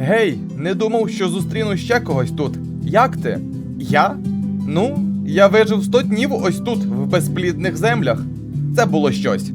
Гей, не думав, що зустріну ще когось тут. Як ти? Я? Ну, я вижив 100 днів ось тут, в безплідних землях. Це було щось.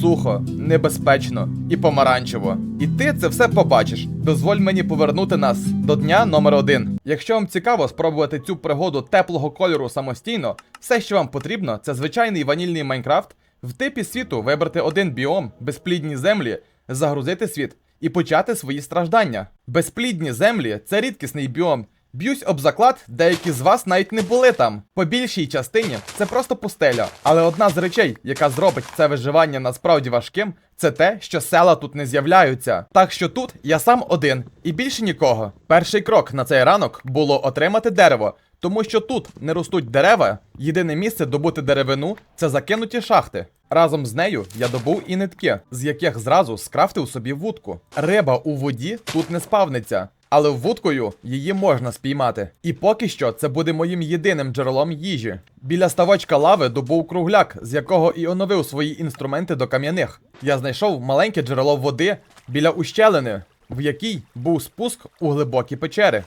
Сухо, небезпечно і помаранчево. І ти це все побачиш. Дозволь мені повернути нас до дня номер один. Якщо вам цікаво спробувати цю пригоду теплого кольору самостійно, все, що вам потрібно, це звичайний ванільний Майнкрафт. В типі світу вибрати один біом, безплідні землі, загрузити світ і почати свої страждання. Безплідні землі це рідкісний біом. Б'юсь об заклад, деякі з вас навіть не були там. По більшій частині це просто пустеля. Але одна з речей, яка зробить це виживання насправді важким, це те, що села тут не з'являються. Так що тут я сам один і більше нікого. Перший крок на цей ранок було отримати дерево. Тому що тут не ростуть дерева, єдине місце добути деревину це закинуті шахти. Разом з нею я добув і нитки, з яких зразу скрафтив собі вудку. Риба у воді тут не спавниться, але вудкою її можна спіймати. І поки що це буде моїм єдиним джерелом їжі. Біля ставочка лави добув кругляк, з якого і оновив свої інструменти до кам'яних. Я знайшов маленьке джерело води біля ущелини, в якій був спуск у глибокі печери.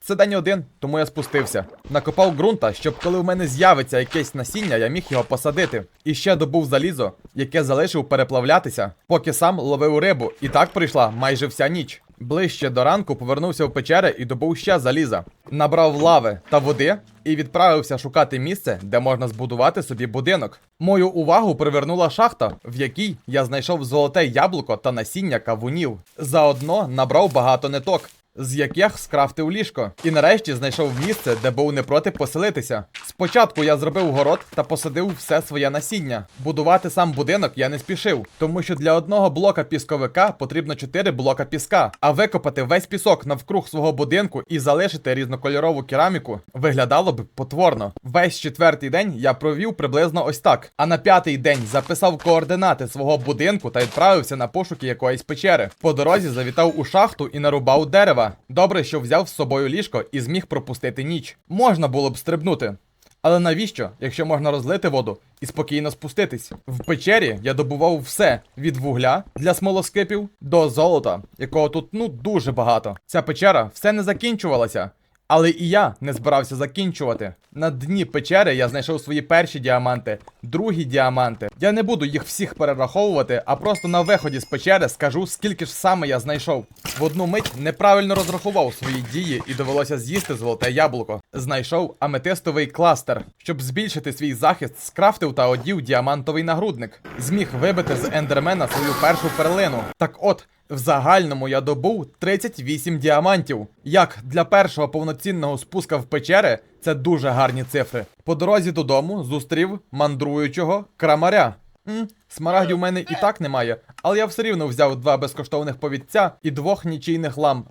Це день один, тому я спустився. Накопав ґрунта, щоб коли в мене з'явиться якесь насіння, я міг його посадити. І ще добув залізо, яке залишив переплавлятися, поки сам ловив рибу. І так прийшла майже вся ніч. Ближче до ранку повернувся в печери і добув ще заліза. Набрав лави та води і відправився шукати місце, де можна збудувати собі будинок. Мою увагу привернула шахта, в якій я знайшов золоте яблуко та насіння кавунів. Заодно набрав багато ниток. З яких скрафтив ліжко, і нарешті знайшов місце, де був не проти поселитися. Спочатку я зробив город та посадив все своє насіння. Будувати сам будинок я не спішив, тому що для одного блока пісковика потрібно 4 блока піска, а викопати весь пісок навкруг свого будинку і залишити різнокольорову кераміку виглядало б потворно. Весь четвертий день я провів приблизно ось так. А на п'ятий день записав координати свого будинку та відправився на пошуки якоїсь печери. По дорозі завітав у шахту і нарубав дерева. Добре, що взяв з собою ліжко і зміг пропустити ніч. Можна було б стрибнути. Але навіщо, якщо можна розлити воду і спокійно спуститись? В печері я добував все від вугля для смолоскипів до золота, якого тут ну дуже багато. Ця печера все не закінчувалася. Але і я не збирався закінчувати. На дні печери я знайшов свої перші діаманти, другі діаманти. Я не буду їх всіх перераховувати, а просто на виході з печери скажу, скільки ж саме я знайшов. В одну мить неправильно розрахував свої дії і довелося з'їсти золоте яблуко. Знайшов аметистовий кластер. Щоб збільшити свій захист, скрафтив та одів діамантовий нагрудник. Зміг вибити з ендермена свою першу перлину. Так от. В загальному я добув 38 діамантів. Як для першого повноцінного спуска в печери, це дуже гарні цифри. По дорозі додому зустрів мандруючого крамаря. М, смарагдів у мене і так немає, але я все рівно взяв два безкоштовних повідця і двох нічийних ламп.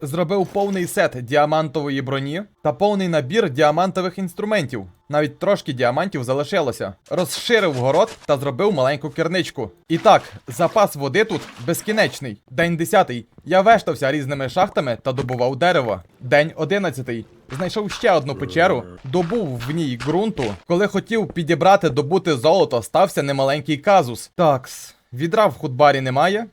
Зробив повний сет діамантової броні та повний набір діамантових інструментів. Навіть трошки діамантів залишилося. Розширив город та зробив маленьку керничку. І так, запас води тут безкінечний. День 10. Я вештався різними шахтами та добував дерево. День 11. Знайшов ще одну печеру, добув в ній ґрунту. Коли хотів підібрати добути золото, стався немаленький казус. Такс. Відра в худбарі немає.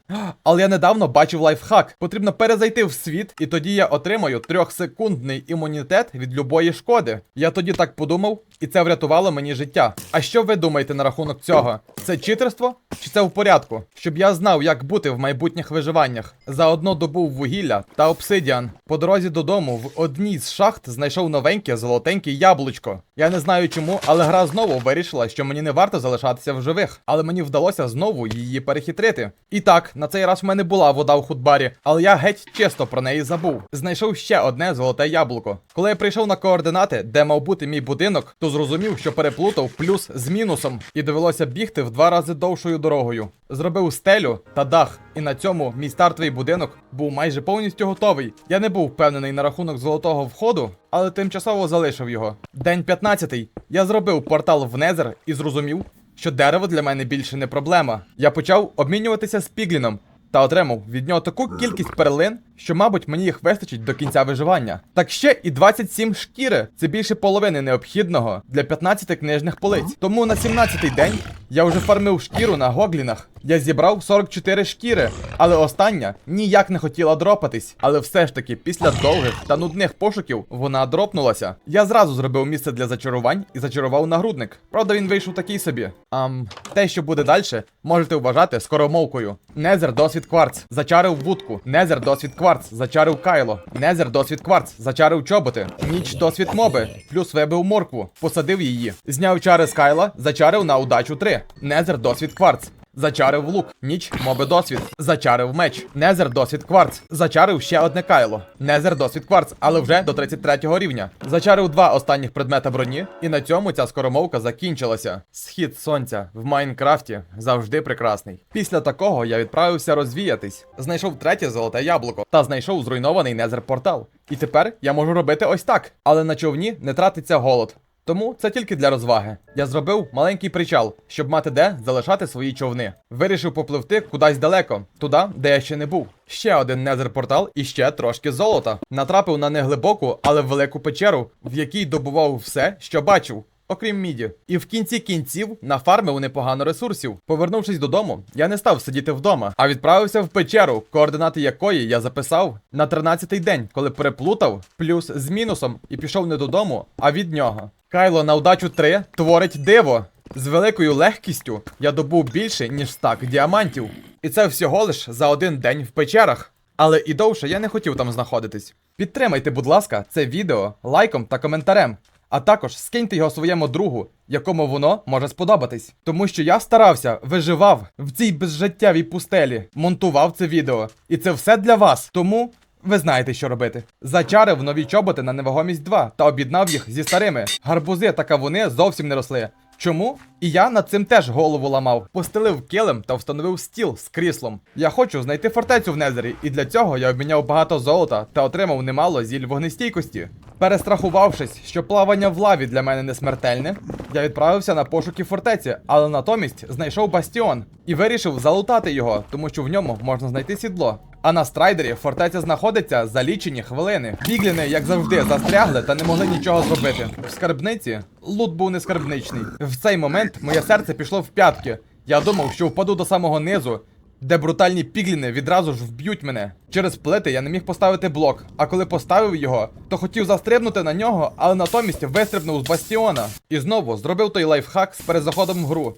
Але я недавно бачив лайфхак. Потрібно перезайти в світ, і тоді я отримаю трьохсекундний імунітет від любої шкоди. Я тоді так подумав, і це врятувало мені життя. А що ви думаєте на рахунок цього? Це читерство? Чи це в порядку? Щоб я знав, як бути в майбутніх виживаннях. Заодно добув вугілля та обсидіан. По дорозі додому в одній з шахт знайшов новеньке золотеньке яблучко. Я не знаю чому, але гра знову вирішила, що мені не варто залишатися в живих. Але мені вдалося знову її перехитрити. І так, на цей раз в мене була вода в худбарі, але я геть чисто про неї забув. Знайшов ще одне золоте яблуко. Коли я прийшов на координати, де мав бути мій будинок, то зрозумів, що переплутав плюс з мінусом, і довелося бігти в два рази довшою дорогою. Зробив стелю та дах, і на цьому мій стартовий будинок був майже повністю готовий. Я не був впевнений на рахунок золотого входу, але тимчасово залишив його. День 15-й. Я зробив портал в Незер і зрозумів, що дерево для мене більше не проблема. Я почав обмінюватися з Пігліном та отримав від нього таку кількість перлин, що, мабуть, мені їх вистачить до кінця виживання. Так ще і 27 шкіри це більше половини необхідного для 15 книжних полиць. Тому на 17-й день я вже фармив шкіру на гоглінах. Я зібрав 44 шкіри, але остання ніяк не хотіла дропатись. Але все ж таки, після довгих та нудних пошуків вона дропнулася. Я зразу зробив місце для зачарувань і зачарував нагрудник. Правда, він вийшов такий собі. Ам, те, що буде далі, можете вважати скоромовкою. Незер досвід кварц, зачарив вудку. Незер досвід кварц, зачарив кайло. Незер досвід кварц, зачарив чоботи. Ніч досвід моби, плюс вибив моркву, посадив її. Зняв чари з кайла, зачарив на удачу 3. Незер досвід кварц. Зачарив лук, ніч, моби досвід, зачарив меч, незер досвід кварц, зачарив ще одне кайло, незер досвід кварц, але вже до 33 рівня. Зачарив два останніх предмета броні, і на цьому ця скоромовка закінчилася. Схід сонця в Майнкрафті завжди прекрасний. Після такого я відправився розвіятись, знайшов третє золоте яблуко та знайшов зруйнований незер портал. І тепер я можу робити ось так, але на човні не тратиться голод. Тому це тільки для розваги. Я зробив маленький причал, щоб мати де залишати свої човни. Вирішив попливти кудись далеко, туди, де я ще не був. Ще один незер портал і ще трошки золота. Натрапив на неглибоку, але велику печеру, в якій добував все, що бачив. Окрім міді, і в кінці кінців нафармив непогано ресурсів. Повернувшись додому, я не став сидіти вдома, а відправився в печеру, координати якої я записав на 13-й день, коли переплутав плюс з мінусом і пішов не додому, а від нього. Кайло на удачу 3 творить диво. З великою легкістю я добув більше, ніж стак діамантів. І це всього лиш за один день в печерах. Але і довше я не хотів там знаходитись. Підтримайте, будь ласка, це відео лайком та коментарем. А також скиньте його своєму другу, якому воно може сподобатись. Тому що я старався, виживав в цій безжиттєвій пустелі, монтував це відео. І це все для вас. Тому ви знаєте, що робити. Зачарив нові чоботи на невагомість 2 та об'єднав їх зі старими. Гарбузи та кавуни зовсім не росли. Чому? І я над цим теж голову ламав. Постелив килим та встановив стіл з кріслом. Я хочу знайти фортецю в Незері, і для цього я обміняв багато золота та отримав немало зіль вогнестійкості. Перестрахувавшись, що плавання в лаві для мене не смертельне, я відправився на пошуки фортеці, але натомість знайшов бастіон і вирішив залутати його, тому що в ньому можна знайти сідло. А на страйдері фортеця знаходиться за лічені хвилини. Бігліни, як завжди, застрягли та не могли нічого зробити. В скарбниці лут був не скарбничний. В цей момент моє серце пішло в п'ятки. Я думав, що впаду до самого низу, де брутальні пігліни відразу ж вб'ють мене. Через плити я не міг поставити блок, а коли поставив його, то хотів застрибнути на нього, але натомість вистрибнув з бастіона. І знову зробив той лайфхак з перезаходом в гру.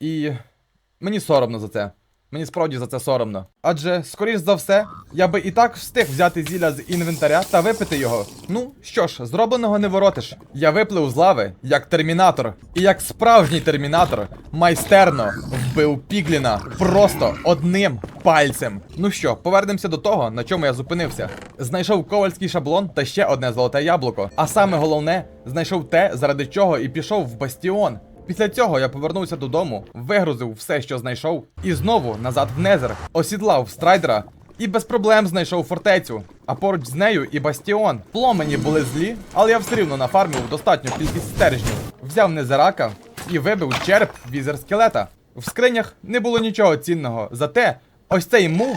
І мені соромно за це. Мені справді за це соромно. Адже, скоріш за все, я би і так встиг взяти зілля з інвентаря та випити його. Ну що ж, зробленого не воротиш. Я виплив з лави, як термінатор, і як справжній термінатор, майстерно вбив Пігліна просто одним пальцем. Ну що, повернемося до того, на чому я зупинився. Знайшов ковальський шаблон та ще одне золоте яблуко. А саме головне, знайшов те, заради чого і пішов в бастіон. Після цього я повернувся додому, вигрузив все, що знайшов, і знову назад в Незер, осідлав страйдера і без проблем знайшов фортецю. А поруч з нею і бастіон. Пломені були злі, але я все рівно нафармив достатню кількість стержнів. Взяв незерака і вибив череп візер скелета. В скринях не було нічого цінного, зате ось цей мув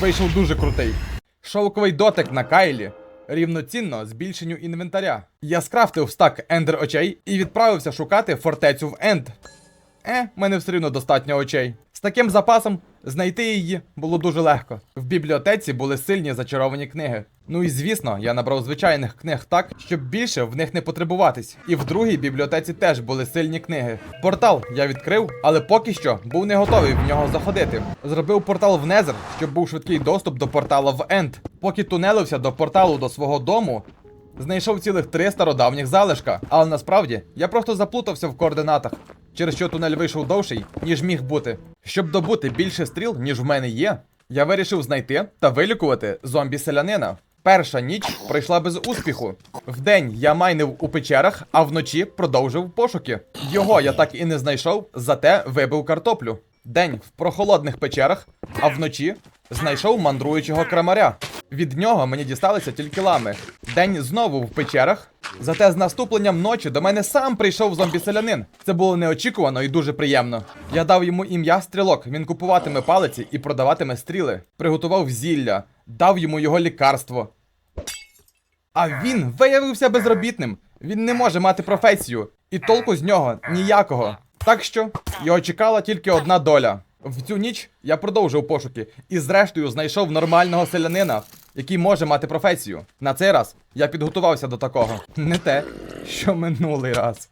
вийшов дуже крутий. Шовковий дотик на Кайлі рівноцінно збільшенню інвентаря. Я скрафтив стак ендер очей і відправився шукати фортецю в Енд. Е, мене все рівно достатньо очей. Таким запасом знайти її було дуже легко. В бібліотеці були сильні зачаровані книги. Ну і звісно, я набрав звичайних книг так, щоб більше в них не потребуватись. І в другій бібліотеці теж були сильні книги. Портал я відкрив, але поки що був не готовий в нього заходити. Зробив портал в Незер, щоб був швидкий доступ до портала в Енд. Поки тунелився до порталу до свого дому, Знайшов цілих три стародавніх залишка, але насправді я просто заплутався в координатах, через що тунель вийшов довший, ніж міг бути. Щоб добути більше стріл, ніж в мене є, я вирішив знайти та вилікувати зомбі-селянина. Перша ніч пройшла без успіху. Вдень я майнив у печерах, а вночі продовжив пошуки. Його я так і не знайшов, зате вибив картоплю. День в прохолодних печерах, а вночі знайшов мандруючого крамаря. Від нього мені дісталися тільки лами. День знову в печерах. Зате з наступленням ночі до мене сам прийшов зомбі-селянин. Це було неочікувано і дуже приємно. Я дав йому ім'я стрілок. Він купуватиме палиці і продаватиме стріли. Приготував зілля, дав йому його лікарство. А він виявився безробітним. Він не може мати професію, і толку з нього ніякого. Так що його чекала тільки одна доля В цю ніч я продовжив пошуки і зрештою знайшов нормального селянина, який може мати професію. На цей раз я підготувався до такого. Не те, що минулий раз.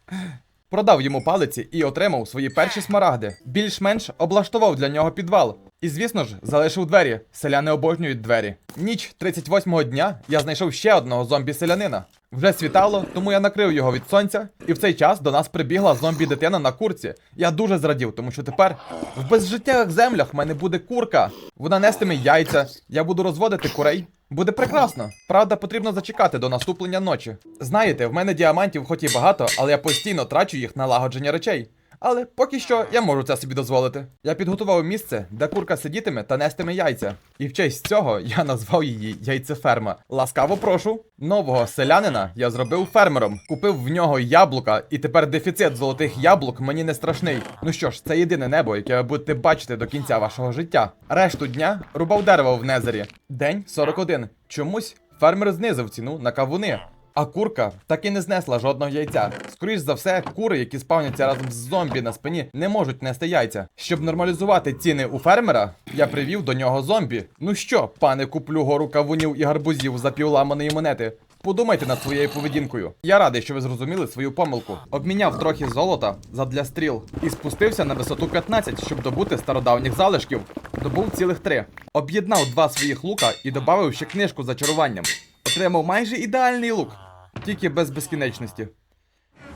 Продав йому палиці і отримав свої перші смарагди. Більш-менш облаштував для нього підвал. І звісно ж, залишив двері. Селяни обожнюють двері. Ніч 38-го дня я знайшов ще одного зомбі-селянина. Вже світало, тому я накрив його від сонця, і в цей час до нас прибігла зомбі-дитина на курці. Я дуже зрадів, тому що тепер в безжиттєвих землях в мене буде курка. Вона нестиме яйця, я буду розводити курей. Буде прекрасно. Правда, потрібно зачекати до наступлення ночі. Знаєте, в мене діамантів хоч і багато, але я постійно трачу їх на лагодження речей. Але поки що я можу це собі дозволити. Я підготував місце, де курка сидітиме та нестиме яйця. І в честь цього я назвав її яйцеферма. Ласкаво прошу. Нового селянина я зробив фермером, купив в нього яблука, і тепер дефіцит золотих яблук мені не страшний. Ну що ж, це єдине небо, яке ви будете бачити до кінця вашого життя. Решту дня рубав дерево в Незері. День 41. Чомусь фермер знизив ціну на кавуни. А курка так і не знесла жодного яйця. Скоріш за все, кури, які спавняться разом з зомбі на спині, не можуть нести яйця. Щоб нормалізувати ціни у фермера, я привів до нього зомбі. Ну що, пане, куплю гору кавунів і гарбузів за півламаної монети. Подумайте над своєю поведінкою. Я радий, що ви зрозуміли свою помилку. Обміняв трохи золота задля стріл і спустився на висоту 15, щоб добути стародавніх залишків. Добув цілих три. Об'єднав два своїх лука і додав ще книжку з зачаруванням. Отримав майже ідеальний лук, тільки без безкінечності.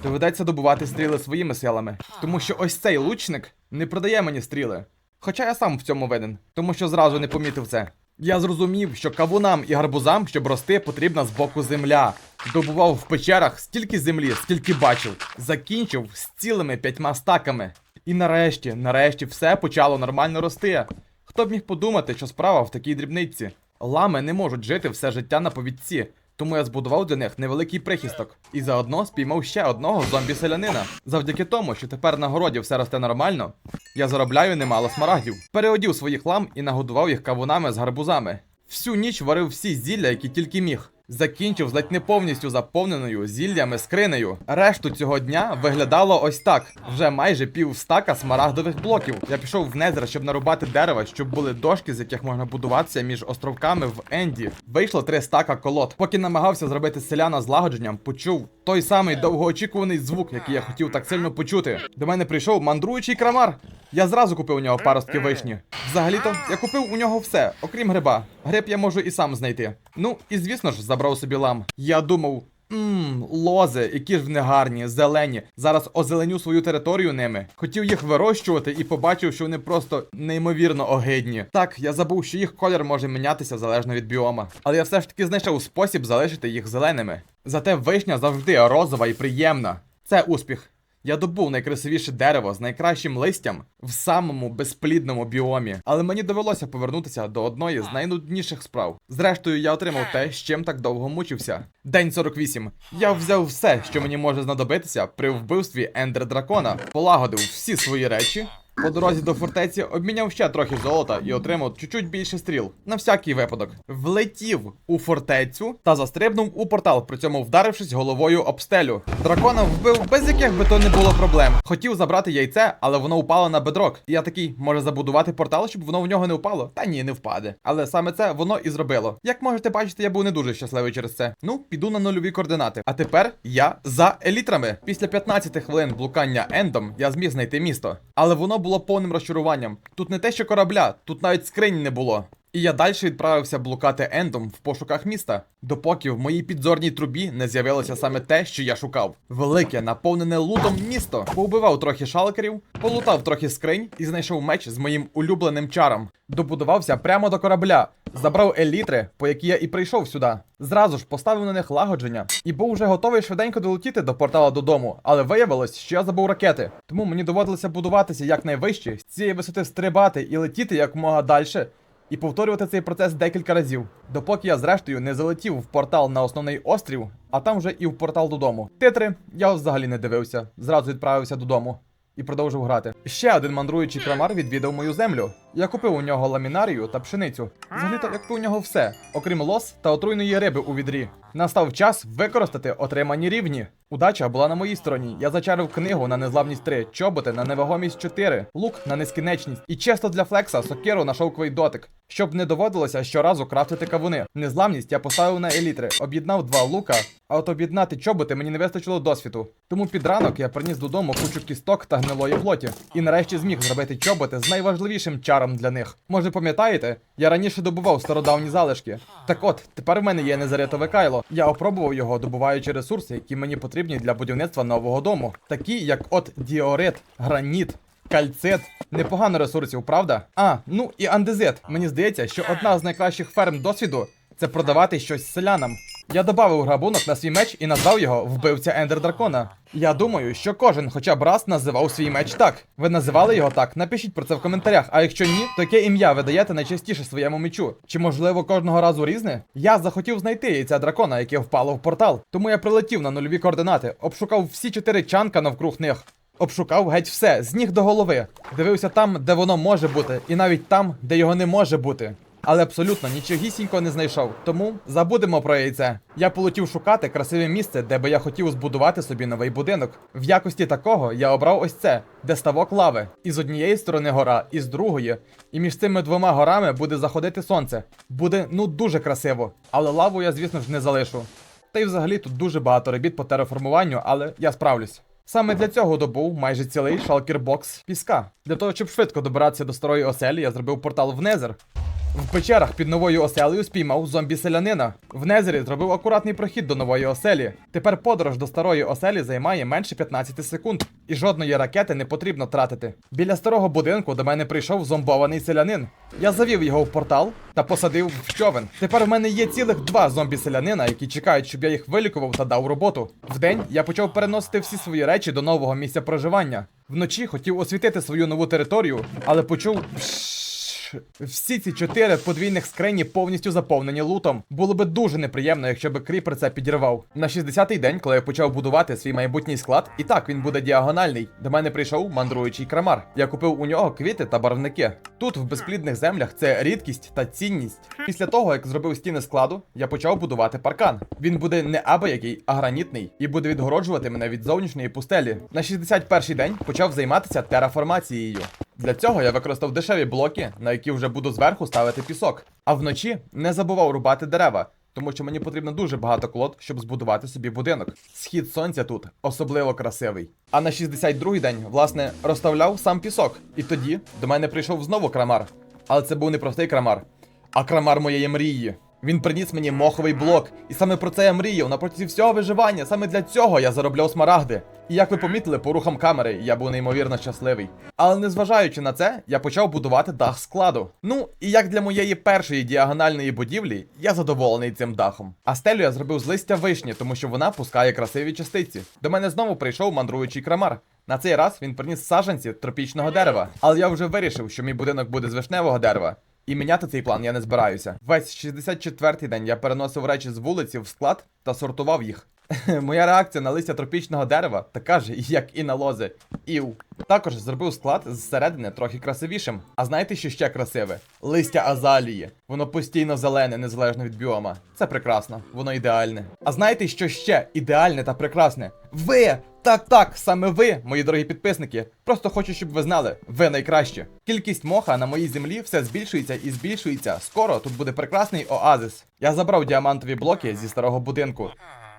Доведеться добувати стріли своїми силами, тому що ось цей лучник не продає мені стріли. Хоча я сам в цьому винен, тому що зразу не помітив це. Я зрозумів, що кавунам і гарбузам, щоб рости, потрібна збоку земля. Добував в печерах стільки землі, скільки бачив. Закінчив з цілими п'ятьма стаками. І нарешті, нарешті, все почало нормально рости. Хто б міг подумати, що справа в такій дрібниці? Лами не можуть жити все життя на повідці, тому я збудував для них невеликий прихисток. І заодно спіймав ще одного зомбі-селянина. Завдяки тому, що тепер на городі все росте нормально, я заробляю немало смарагдів. Переодів своїх лам і нагодував їх кавунами з гарбузами. Всю ніч варив всі зілля, які тільки міг. Закінчив з ледь не повністю заповненою зіллями скринею. Решту цього дня виглядало ось так: вже майже пів стака смарагдових блоків. Я пішов в незер, щоб нарубати дерева, щоб були дошки, з яких можна будуватися між островками в Енді. Вийшло три стака колод. Поки намагався зробити селяна злагодженням, почув той самий довгоочікуваний звук, який я хотів так сильно почути. До мене прийшов мандруючий крамар. Я зразу купив у нього паростки вишні. Взагалі-то я купив у нього все, окрім гриба. Гриб я можу і сам знайти. Ну і звісно ж забрав собі лам. Я думав. Ммм, лози, які ж вони гарні, зелені. Зараз озеленю свою територію ними. Хотів їх вирощувати і побачив, що вони просто неймовірно огидні. Так, я забув, що їх колір може мінятися залежно від біома. Але я все ж таки знайшов спосіб залишити їх зеленими. Зате вишня завжди розова і приємна. Це успіх. Я добув найкрасивіше дерево з найкращим листям в самому безплідному біомі, але мені довелося повернутися до одної з найнудніших справ. Зрештою, я отримав те, з чим так довго мучився. День 48. Я взяв все, що мені може знадобитися при вбивстві Ендер Дракона, полагодив всі свої речі. По дорозі до фортеці обміняв ще трохи золота і отримав чуть-чуть більше стріл. На всякий випадок. Влетів у фортецю та застрибнув у портал, при цьому вдарившись головою об стелю. Дракона вбив без яких би то не було проблем. Хотів забрати яйце, але воно упало на бедрок. І я такий, може забудувати портал, щоб воно в нього не впало? Та ні, не впаде. Але саме це воно і зробило. Як можете бачити, я був не дуже щасливий через це. Ну, піду на нульові координати. А тепер я за елітрами. Після 15 хвилин блукання ендом я зміг знайти місто. Але воно було повним розчаруванням. Тут не те, що корабля, тут навіть скринь не було. І я далі відправився блукати ендом в пошуках міста, допоки в моїй підзорній трубі не з'явилося саме те, що я шукав. Велике, наповнене лутом місто. Поубивав трохи шалкерів, полутав трохи скринь і знайшов меч з моїм улюбленим чаром. Добудувався прямо до корабля, забрав елітри, по які я і прийшов сюди. Зразу ж поставив на них лагодження і був вже готовий швиденько долетіти до портала додому, але виявилось, що я забув ракети. Тому мені доводилося будуватися якнайвище, з цієї висоти стрибати і летіти якомога далі. І повторювати цей процес декілька разів, допоки я зрештою не залетів в портал на основний острів, а там вже і в портал додому. Титри я взагалі не дивився, зразу відправився додому і продовжив грати. Ще один мандруючий крамар відвідав мою землю. Я купив у нього ламінарію та пшеницю. Взагалі-то я купив у нього все, окрім лос та отруйної риби у відрі. Настав час використати отримані рівні. Удача була на моїй стороні. Я зачарив книгу на незламність 3, чоботи на невагомість 4, лук на нескінченність. І чисто для флекса сокиру на шовковий дотик. Щоб не доводилося щоразу крафтити кавуни. Незламність я поставив на елітри, об'єднав два лука, а от об'єднати чоботи мені не вистачило досвіду. Тому під ранок я приніс додому кучу кісток та гнилої плоті. І нарешті зміг зробити чоботи з найважливішим чаром для них. Може, пам'ятаєте, я раніше добував стародавні залишки. Так от, тепер в мене є незарятове кайло. Я опробував його, добуваючи ресурси, які мені потрібні для будівництва нового дому. Такі, як от діорит, граніт. Кальцит. Непогано ресурсів, правда? А, ну і андезит. Мені здається, що одна з найкращих ферм досвіду це продавати щось селянам. Я додав грабунок на свій меч і назвав його вбивця Ендер Дракона. Я думаю, що кожен хоча б раз називав свій меч так. Ви називали його так? Напишіть про це в коментарях. А якщо ні, то яке ім'я ви даєте найчастіше своєму мечу? Чи можливо кожного разу різне? Я захотів знайти яйця дракона, яке впало в портал. Тому я прилетів на нульові координати, обшукав всі чотири чанка навкруг них. Обшукав геть все, з ніг до голови. Дивився там, де воно може бути, і навіть там, де його не може бути. Але абсолютно нічогісінько не знайшов. Тому забудемо про яйце. Я полетів шукати красиве місце, де би я хотів збудувати собі новий будинок. В якості такого я обрав ось це, де ставок лави. І з однієї сторони гора, і з другої. І між цими двома горами буде заходити сонце. Буде ну дуже красиво. Але лаву я, звісно ж, не залишу. Та й взагалі тут дуже багато робіт по тереформуванню, але я справлюсь. Саме для цього добув майже цілий шалкербокс піска. Для того, щоб швидко добиратися до старої оселі, я зробив портал в Незер. В печерах під новою оселею спіймав зомбі-селянина. В Незері зробив акуратний прохід до нової оселі. Тепер подорож до старої оселі займає менше 15 секунд, і жодної ракети не потрібно тратити. Біля старого будинку до мене прийшов зомбований селянин. Я завів його в портал та посадив в човен. Тепер в мене є цілих два зомбі-селянина, які чекають, щоб я їх вилікував та дав роботу. Вдень я почав переносити всі свої речі до нового місця проживання. Вночі хотів освітити свою нову територію, але почув. Всі ці чотири подвійних скрині повністю заповнені лутом. Було би дуже неприємно, якщо би кріпер це підірвав. На 60-й день, коли я почав будувати свій майбутній склад, і так він буде діагональний. До мене прийшов мандруючий крамар. Я купив у нього квіти та барвники. Тут, в безплідних землях, це рідкість та цінність. Після того, як зробив стіни складу, я почав будувати паркан. Він буде не абиякий, а гранітний, і буде відгороджувати мене від зовнішньої пустелі. На 61-й день почав займатися тераформацією. Для цього я використав дешеві блоки, на які вже буду зверху ставити пісок. А вночі не забував рубати дерева, тому що мені потрібно дуже багато колод, щоб збудувати собі будинок. Схід сонця тут особливо красивий. А на 62-й день, власне, розставляв сам пісок. І тоді до мене прийшов знову крамар. Але це був не простий крамар, а крамар моєї мрії. Він приніс мені моховий блок, і саме про це я мріяв на протязі всього виживання. Саме для цього я заробляв смарагди. І як ви помітили по рухам камери, я був неймовірно щасливий. Але незважаючи на це, я почав будувати дах складу. Ну, і як для моєї першої діагональної будівлі, я задоволений цим дахом. А стелю я зробив з листя вишні, тому що вона пускає красиві частиці. До мене знову прийшов мандруючий крамар. На цей раз він приніс саджанці тропічного дерева. Але я вже вирішив, що мій будинок буде з вишневого дерева. І міняти цей план я не збираюся. Весь 64-й день я переносив речі з вулиці в склад та сортував їх. Моя реакція на листя тропічного дерева така ж, як і на лози. Іу. Також зробив склад зсередини трохи красивішим. А знаєте, що ще красиве? Листя азалії. Воно постійно зелене, незалежно від біома. Це прекрасно, воно ідеальне. А знаєте, що ще ідеальне та прекрасне? Ви! Так, так, саме ви, мої дорогі підписники. Просто хочу, щоб ви знали, ви найкращі. Кількість моха на моїй землі все збільшується і збільшується. Скоро тут буде прекрасний оазис. Я забрав діамантові блоки зі старого будинку.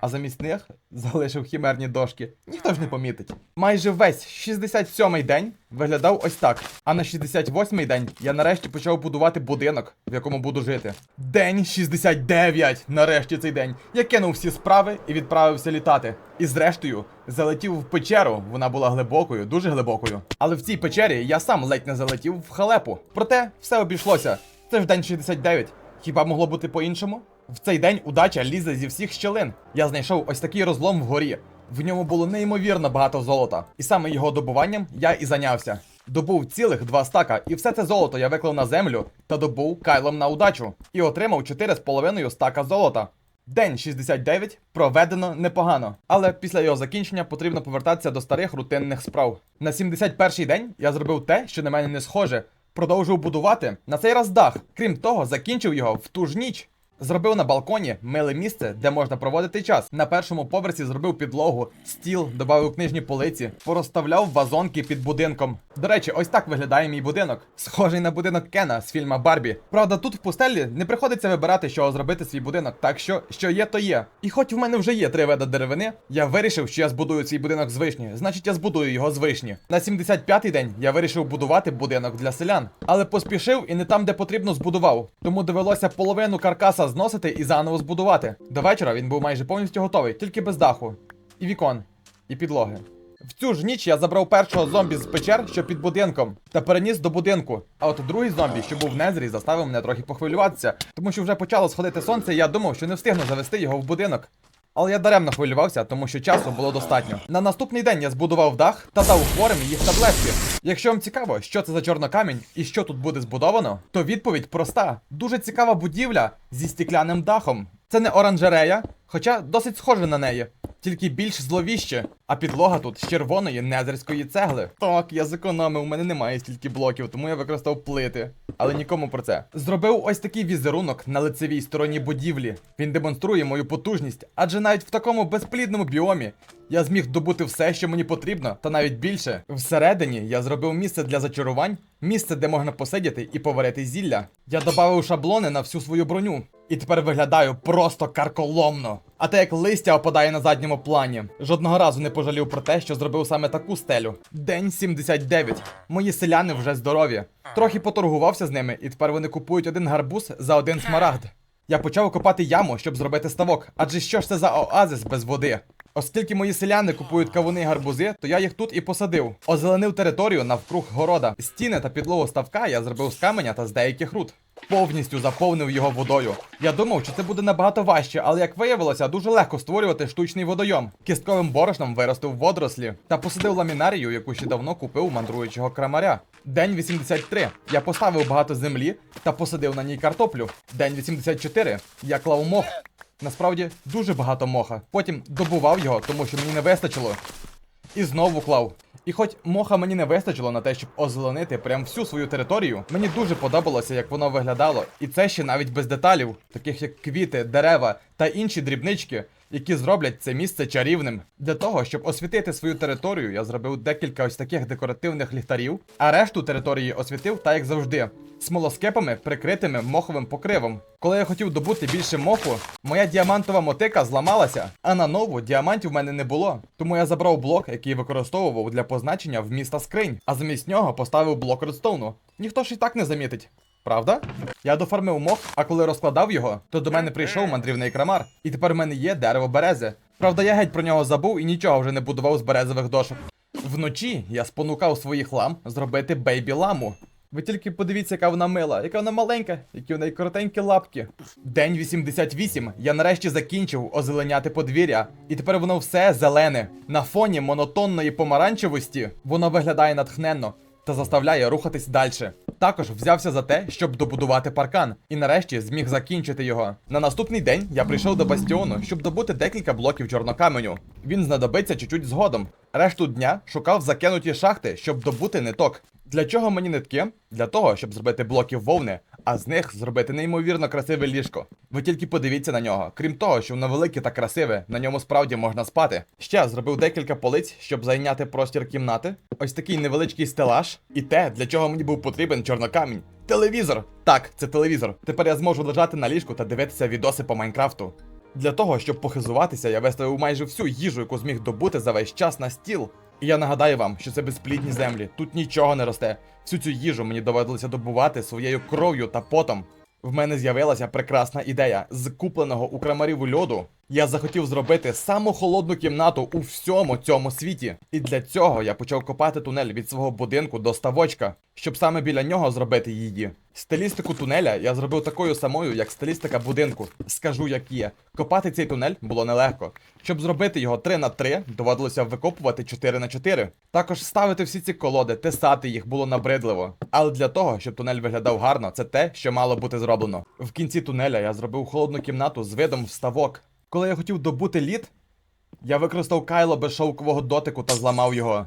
А замість них залишив хімерні дошки. Ніхто ж не помітить. Майже весь 67-й день виглядав ось так. А на 68-й день я нарешті почав будувати будинок, в якому буду жити. День 69! Нарешті цей день. Я кинув всі справи і відправився літати. І зрештою залетів в печеру. Вона була глибокою, дуже глибокою. Але в цій печері я сам ледь не залетів в халепу. Проте все обійшлося. Це ж день 69. Хіба могло бути по-іншому? В цей день удача лізе зі всіх щелин. Я знайшов ось такий розлом вгорі. В ньому було неймовірно багато золота. І саме його добуванням я і зайнявся. Добув цілих два стака, і все це золото я виклав на землю та добув кайлом на удачу. І отримав 4,5 стака золота. День 69 проведено непогано, але після його закінчення потрібно повертатися до старих рутинних справ. На 71-й день я зробив те, що на мене не схоже. Продовжив будувати на цей раз дах. Крім того, закінчив його в ту ж ніч. Зробив на балконі миле місце, де можна проводити час. На першому поверсі зробив підлогу, стіл, додав книжні полиці, порозставляв вазонки під будинком. До речі, ось так виглядає мій будинок. Схожий на будинок Кена з фільма Барбі. Правда, тут в пустелі не приходиться вибирати, що зробити свій будинок. Так що, що є, то є. І хоч в мене вже є три вида деревини, я вирішив, що я збудую свій будинок з вишні. Значить, я збудую його з вишні. На 75-й день я вирішив будувати будинок для селян, але поспішив і не там, де потрібно, збудував. Тому довелося половину каркаса зносити і заново збудувати. До вечора він був майже повністю готовий, тільки без даху, і вікон, і підлоги. В цю ж ніч я забрав першого зомбі з печер, що під будинком, та переніс до будинку. А от другий зомбі, що був в незрі, заставив мене трохи похвилюватися, тому що вже почало сходити сонце, і я думав, що не встигну завести його в будинок. Але я даремно хвилювався, тому що часу було достатньо. На наступний день я збудував дах та дав хворим їх таблетки. Якщо вам цікаво, що це за чорнокамінь і що тут буде збудовано, то відповідь проста: дуже цікава будівля зі стікляним дахом. Це не оранжерея, хоча досить схоже на неї, тільки більш зловіще. А підлога тут з червоної незерської цегли. Так, я зекономив, у мене немає стільки блоків, тому я використав плити. Але нікому про це. Зробив ось такий візерунок на лицевій стороні будівлі. Він демонструє мою потужність, адже навіть в такому безплідному біомі я зміг добути все, що мені потрібно, та навіть більше. Всередині я зробив місце для зачарувань, місце, де можна посидіти і поварити зілля. Я додав шаблони на всю свою броню. І тепер виглядаю просто карколомно. А те як листя опадає на задньому плані. Жодного разу не пожалів про те, що зробив саме таку стелю. День 79. Мої селяни вже здорові. Трохи поторгувався з ними, і тепер вони купують один гарбуз за один смарагд. Я почав копати яму, щоб зробити ставок. Адже що ж це за оазис без води? Оскільки мої селяни купують кавуни і гарбузи, то я їх тут і посадив. Озеленив територію навкруг города. Стіни та підлогу ставка я зробив з каменя та з деяких руд. Повністю заповнив його водою. Я думав, що це буде набагато важче, але як виявилося, дуже легко створювати штучний водойом. Кістковим борошном виростив водорослі та посадив ламінарію, яку ще давно купив у мандруючого крамаря. День 83. Я поставив багато землі та посадив на ній картоплю. День 84. Я клав мох. Насправді дуже багато моха. Потім добував його, тому що мені не вистачило. І знову клав. І хоч моха мені не вистачило на те, щоб озеленити прям всю свою територію, мені дуже подобалося, як воно виглядало. І це ще навіть без деталів, таких як квіти, дерева та інші дрібнички, які зроблять це місце чарівним. Для того, щоб освітити свою територію, я зробив декілька ось таких декоративних ліхтарів, а решту території освітив так, як завжди, смолоскипами, прикритими моховим покривом. Коли я хотів добути більше моху, моя діамантова мотика зламалася, а на нову діамантів в мене не було. Тому я забрав блок, який використовував для позначення вміста скринь, а замість нього поставив блок редстоуну. Ніхто ж і так не замітить. Правда? Я дофармив мох, а коли розкладав його, то до мене прийшов мандрівний крамар, і тепер в мене є дерево берези. Правда, я геть про нього забув і нічого вже не будував з березових дошок. Вночі я спонукав своїх лам зробити бейбі ламу. Ви тільки подивіться, яка вона мила, яка вона маленька, які в неї коротенькі лапки. День 88. Я нарешті закінчив озеленяти подвір'я, і тепер воно все зелене. На фоні монотонної помаранчевості воно виглядає натхненно та заставляє рухатись далі. Також взявся за те, щоб добудувати паркан, і нарешті зміг закінчити його. На наступний день я прийшов до бастіону, щоб добути декілька блоків чорнокаменю. Він знадобиться чуть-чуть згодом. Решту дня шукав закинуті шахти, щоб добути ниток. Для чого мені нитки? Для того, щоб зробити блоків вовни, а з них зробити неймовірно красиве ліжко. Ви тільки подивіться на нього. Крім того, що воно велике та красиве, на ньому справді можна спати. Ще зробив декілька полиць, щоб зайняти простір кімнати. Ось такий невеличкий стелаж. І те, для чого мені був потрібен чорнокамінь. Телевізор! Так, це телевізор. Тепер я зможу лежати на ліжку та дивитися відоси по Майнкрафту. Для того, щоб похизуватися, я виставив майже всю їжу, яку зміг добути за весь час на стіл. І я нагадаю вам, що це безплідні землі. Тут нічого не росте. Всю цю їжу мені доводилося добувати своєю кров'ю та потом. В мене з'явилася прекрасна ідея. З купленого у крамарів льоду я захотів зробити саму холодну кімнату у всьому цьому світі. І для цього я почав копати тунель від свого будинку до ставочка, щоб саме біля нього зробити її. Стилістику тунеля я зробив такою самою, як стилістика будинку. Скажу, як є. Копати цей тунель було нелегко. Щоб зробити його 3 на 3, доводилося викопувати 4 на 4. Також ставити всі ці колоди, тесати їх було набридливо. Але для того, щоб тунель виглядав гарно, це те, що мало бути зроблено. В кінці тунеля я зробив холодну кімнату з видом в ставок. Коли я хотів добути лід, я використав кайло без шовкового дотику та зламав його.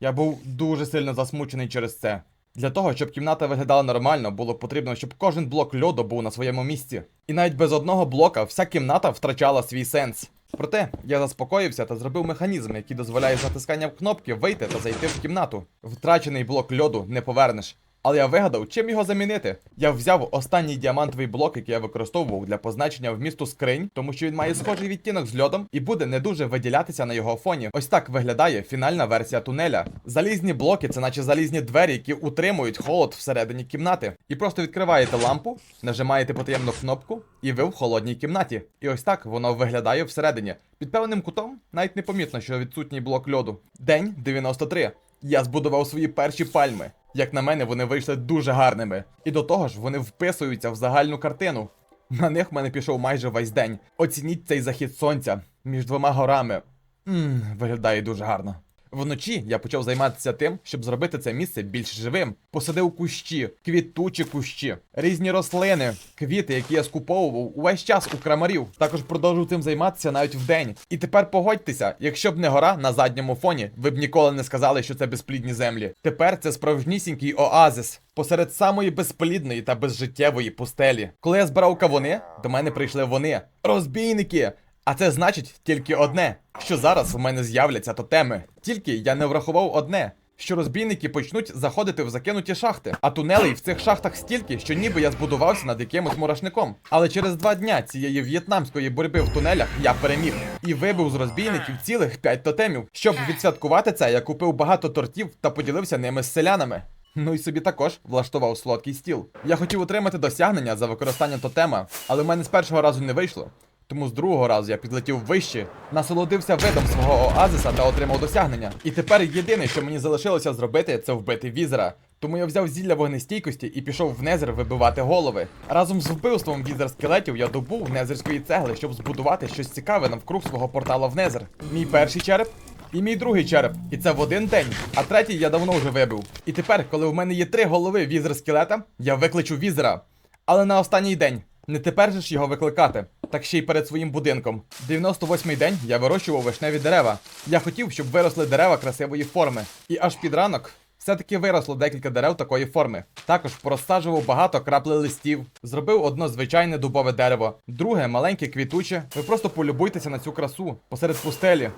Я був дуже сильно засмучений через це. Для того, щоб кімната виглядала нормально, було потрібно, щоб кожен блок льоду був на своєму місці. І навіть без одного блока вся кімната втрачала свій сенс. Проте я заспокоївся та зробив механізм, який дозволяє з натисканням кнопки вийти та зайти в кімнату. Втрачений блок льоду не повернеш. Але я вигадав, чим його замінити. Я взяв останній діамантовий блок, який я використовував для позначення вмісту скринь, тому що він має схожий відтінок з льодом і буде не дуже виділятися на його фоні. Ось так виглядає фінальна версія тунеля. Залізні блоки це наче залізні двері, які утримують холод всередині кімнати. І просто відкриваєте лампу, нажимаєте потаємну кнопку, і ви в холодній кімнаті. І ось так воно виглядає всередині. Під певним кутом навіть непомітно, що відсутній блок льоду. День 93. Я збудував свої перші пальми. Як на мене, вони вийшли дуже гарними. І до того ж, вони вписуються в загальну картину. На них в мене пішов майже весь день. Оцініть цей захід сонця між двома горами. Ммм, виглядає дуже гарно. Вночі я почав займатися тим, щоб зробити це місце більш живим. Посадив кущі, квітучі кущі, різні рослини, квіти, які я скуповував увесь час у крамарів. Також продовжив цим займатися навіть вдень. І тепер погодьтеся, якщо б не гора на задньому фоні, ви б ніколи не сказали, що це безплідні землі. Тепер це справжнісінький оазис. Посеред самої безплідної та безжиттєвої пустелі. Коли я збирав кавуни, до мене прийшли вони. Розбійники! А це значить тільки одне, що зараз в мене з'являться тотеми. Тільки я не врахував одне. Що розбійники почнуть заходити в закинуті шахти, а тунелей в цих шахтах стільки, що ніби я збудувався над якимось мурашником. Але через два дня цієї в'єтнамської боротьби в тунелях я переміг і вибив з розбійників цілих п'ять тотемів. Щоб відсвяткувати це, я купив багато тортів та поділився ними з селянами. Ну і собі також влаштував солодкий стіл. Я хотів отримати досягнення за використання тотема, але в мене з першого разу не вийшло. Тому з другого разу я підлетів вище, насолодився видом свого оазиса та отримав досягнення. І тепер єдине, що мені залишилося зробити, це вбити візера. Тому я взяв зілля вогнестійкості і пішов в незер вибивати голови. Разом з вбивством візер скелетів я добув незерської цегли, щоб збудувати щось цікаве навкруг свого портала в незер. Мій перший череп і мій другий череп. І це в один день. А третій я давно вже вибив. І тепер, коли в мене є три голови візер скелета, я викличу візера. Але на останній день. Не тепер же ж його викликати, так ще й перед своїм будинком. 98-й день я вирощував вишневі дерева. Я хотів, щоб виросли дерева красивої форми. І аж під ранок все-таки виросло декілька дерев такої форми. Також порозсаджував багато крапли листів, зробив одно звичайне дубове дерево, друге маленьке квітуче. Ви просто полюбуйтеся на цю красу посеред пустелі.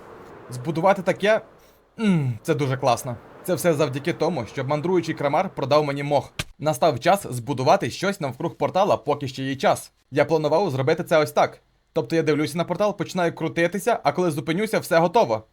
Збудувати таке. Ммм, це дуже класно. Це все завдяки тому, що мандруючий крамар продав мені мох. Настав час збудувати щось навкруг портала, поки ще є час. Я планував зробити це ось так. Тобто я дивлюся на портал, починаю крутитися, а коли зупинюся, все готово.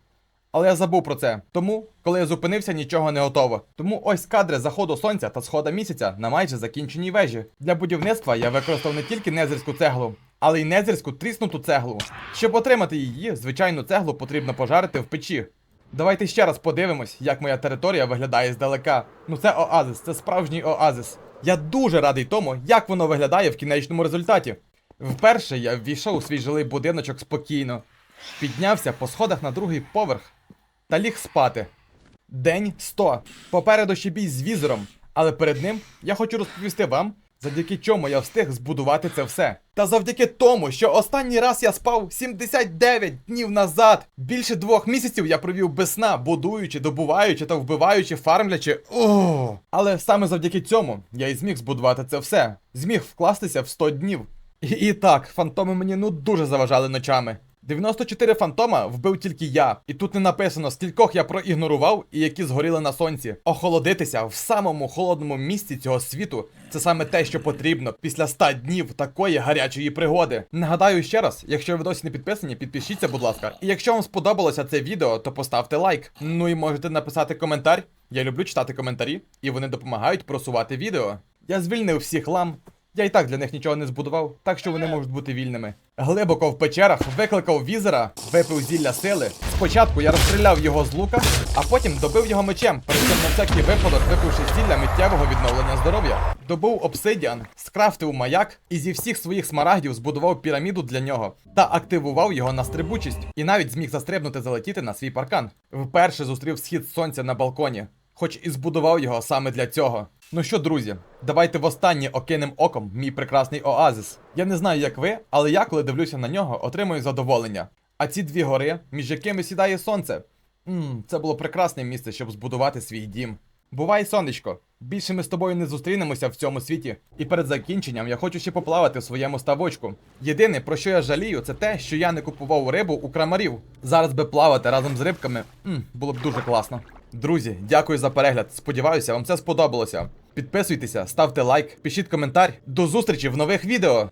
Але я забув про це. Тому, коли я зупинився, нічого не готово. Тому ось кадри заходу сонця та схода місяця на майже закінченій вежі. Для будівництва я використав не тільки незерську цеглу, але й незерську тріснуту цеглу. Щоб отримати її, звичайну цеглу потрібно пожарити в печі. Давайте ще раз подивимось, як моя територія виглядає здалека. Ну це оазис, це справжній оазис. Я дуже радий тому, як воно виглядає в кінечному результаті. Вперше я ввійшов у свій жилий будиночок спокійно, піднявся по сходах на другий поверх та ліг спати. День 100. Попереду ще бій з візером, але перед ним я хочу розповісти вам, завдяки чому я встиг збудувати це все. Та завдяки тому, що останній раз я спав 79 днів назад. Більше двох місяців я провів без сна, будуючи, добуваючи та вбиваючи, фармлячи. О! Але саме завдяки цьому я і зміг збудувати це все. Зміг вкластися в 100 днів. І, і так, фантоми мені ну дуже заважали ночами. 94 фантома вбив тільки я, і тут не написано, скількох я проігнорував і які згоріли на сонці. Охолодитися в самому холодному місці цього світу це саме те, що потрібно після 100 днів такої гарячої пригоди. Нагадаю ще раз, якщо ви досі не підписані, підпишіться, будь ласка. І якщо вам сподобалося це відео, то поставте лайк. Ну і можете написати коментар. Я люблю читати коментарі, і вони допомагають просувати відео. Я звільнив всіх лам. Я і так для них нічого не збудував, так що вони можуть бути вільними. Глибоко в печерах викликав візера, випив зілля сили. Спочатку я розстріляв його з лука, а потім добив його мечем, при цьому на всякий випадок випивши зілля миттєвого відновлення здоров'я. Добув обсидіан, скрафтив маяк і зі всіх своїх смарагдів збудував піраміду для нього та активував його на стрибучість. І навіть зміг застрибнути залетіти на свій паркан. Вперше зустрів схід сонця на балконі, хоч і збудував його саме для цього. Ну що, друзі, давайте востаннє окинем оком мій прекрасний оазис. Я не знаю, як ви, але я, коли дивлюся на нього, отримую задоволення. А ці дві гори, між якими сідає сонце. Ммм, це було прекрасне місце, щоб збудувати свій дім. Бувай, сонечко! Більше ми з тобою не зустрінемося в цьому світі, і перед закінченням я хочу ще поплавати в своєму ставочку. Єдине, про що я жалію, це те, що я не купував рибу у крамарів. Зараз би плавати разом з рибками М, було б дуже класно. Друзі, дякую за перегляд. Сподіваюся, вам це сподобалося. Підписуйтеся, ставте лайк, пишіть коментар. До зустрічі в нових відео.